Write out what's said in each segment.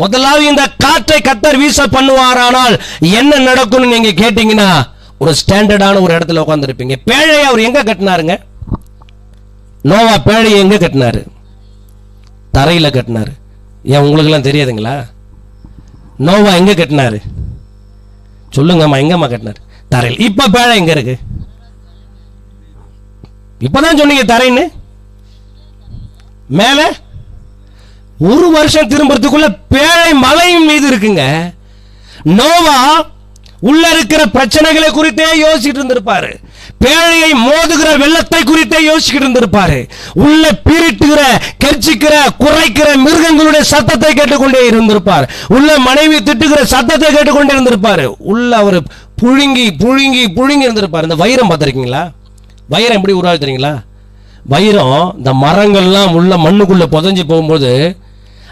முதலாவது இந்த காற்றை கத்தர் வீச பண்ணுவாரானால் என்ன நடக்கும்னு நீங்க கேட்டீங்கன்னா ஒரு ஸ்டாண்டர்டான ஒரு இடத்துல உட்காந்துருப்பீங்க பேழையை அவர் எங்க கட்டினாருங்க? நோவா பேழையை எங்க கட்டினாரு? தரையில் கட்டினாரு. ஏன் உங்களுக்கெல்லாம் தெரியாதுங்களா? நோவா எங்க கட்டினாரு? சொல்லுங்கம்மா எங்கம்மா கட்டினாரு? தரையில். இப்ப பேழை எங்க இருக்கு? இப்பதான் சொன்னீங்க தரைன்னு. மேலே? ஒரு வருஷம் திரும்புறதுக்குள்ள பேழை மலையும் மீது இருக்குங்க. நோவா உள்ள இருக்கிற பிரச்சனைகளை குறித்தே யோசிச்சுட்டு இருந்திருப்பாரு. பேழையை மோதுகிற வெள்ளத்தை குறித்தே யோசிச்சுட்டு இருந்திருப்பாரு. உள்ள பீரிட்டுகிற கெர்ச்சிக்கிற குறைக்கிற மிருகங்களுடைய சத்தத்தை கேட்டுக்கொண்டே இருந்திருப்பார். உள்ள மனைவி திட்டுகிற சத்தத்தை கேட்டுக்கொண்டே இருந்திருப்பாரு. உள்ள அவர் புழுங்கி புழுங்கி புழுங்கி இருந்திருப்பார். இந்த வைரம் பார்த்துருக்கீங்களா? வைரம் எப்படி உருவாக்குறீங்களா வைரம் இந்த மரங்கள்லாம் உள்ள மண்ணுக்குள்ள புதஞ்சு போகும்போது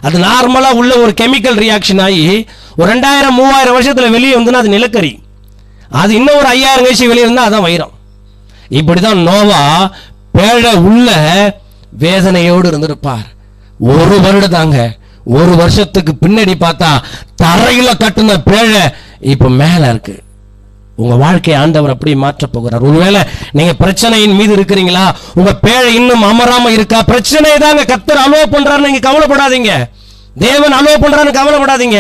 அது நார்மலா உள்ள ஒரு கெமிக்கல் ரியாக்ஷன் ஆகி ஒரு ரெண்டாயிரம் மூவாயிரம் வருஷத்துல வெளியே வந்துன்னா அது நிலக்கரி. அது இன்னும் ஒரு ஐயாயிரம் கழிச்சு வெளியே இருந்தால் அதான் வைரம். இப்படிதான் நோவா பேழ உள்ள வேதனையோடு இருந்திருப்பார். ஒரு வருடம் தாங்க ஒரு வருஷத்துக்கு பின்னாடி பார்த்தா தரையில கட்டுன பேழை இப்ப மேல இருக்கு. உங்க வாழ்க்கையை ஆண்டவர் அப்படி மாற்ற போகிறார். ஒருவேளை நீங்க பிரச்சனையின் மீது இருக்கிறீங்களா? உங்க பேழை இன்னும் அமராம இருக்கா? பிரச்சனை தாங்க கத்தர் அலோ பண்றாரு நீங்க கவலைப்படாதீங்க. தேவன் அலோ பண்ணுறான்னு கவலைப்படாதீங்க.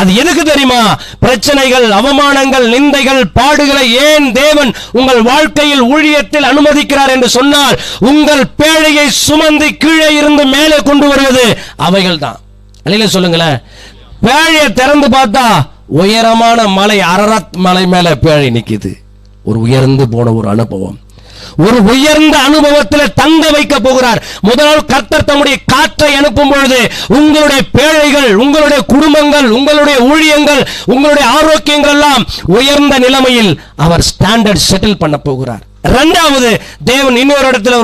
அது எதுக்கு தெரியுமா? பிரச்சனைகள் அவமானங்கள் நிந்தைகள் பாடுகளை ஏன் தேவன் உங்கள் வாழ்க்கையில் ஊழியத்தில் அனுமதிக்கிறார் என்று சொன்னால் உங்கள் பேழையை சுமந்து கீழே இருந்து மேலே கொண்டு வருவது அவைகள் தான் சொல்லுங்களேன். பேழையை திறந்து பார்த்தா உயரமான மலை அரரத் மலை மேல பேழை நிக்குது. ஒரு உயர்ந்து போன ஒரு அனுபவம். ஒரு உயர்ந்த அனுபவத்தில் தங்க வைக்க போகிறார். முதல் கர்த்தர் தம்முடைய காற்றை அனுப்பும் பொழுது உங்களுடைய பேழைகள் உங்களுடைய குடும்பங்கள் உங்களுடைய ஊழியங்கள் உங்களுடைய ஆரோக்கியங்கள் எல்லாம் உயர்ந்த நிலைமையில் அவர் ஸ்டாண்டர்ட் செட்டில் பண்ண போகிறார். இரண்டாவது தேவன் இன்னொரு இடத்துல ஒரு